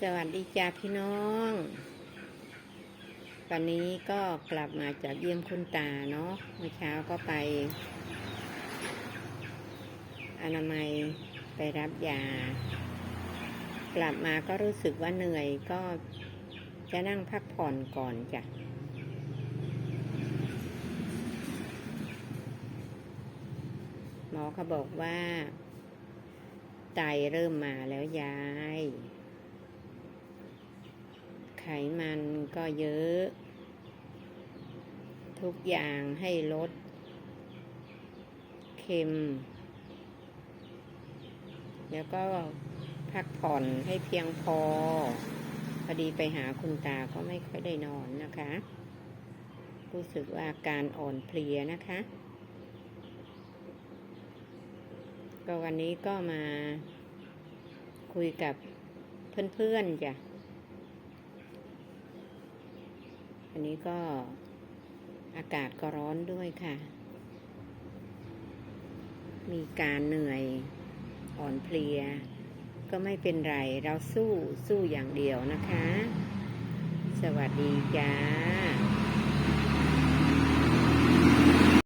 สวัสดีจ้าพี่น้องวันนี้ก็กลับมาจากเยี่ยมคุณตาเนาะ เมื่อเช้าก็ไป อนามัยไปรับยา กลับมาก็รู้สึกว่าเหนื่อยก็จะนั่งพักผ่อนก่อนจ้ะ หมอเขาบอกว่าไตเริ่มมาแล้วยาย ไขมันก็เยอะ ทุกอย่างให้ลด เค็ม แล้วก็พักผ่อนให้เพียงพอ พอดีไปหาคุณตาก็ไม่ค่อยได้นอนนะคะ รู้สึกว่าอาการอ่อนเพลียนะคะ ก็วันนี้ก็มาคุยกับเพื่อนๆจ้ะ อันนี้ก็อากาศก็ร้อนด้วยค่ะ มีการเหนื่อยอ่อนเพลีย ก็ไม่เป็นไร เราสู้สู้อย่างเดียวนะคะ สวัสดีจ้า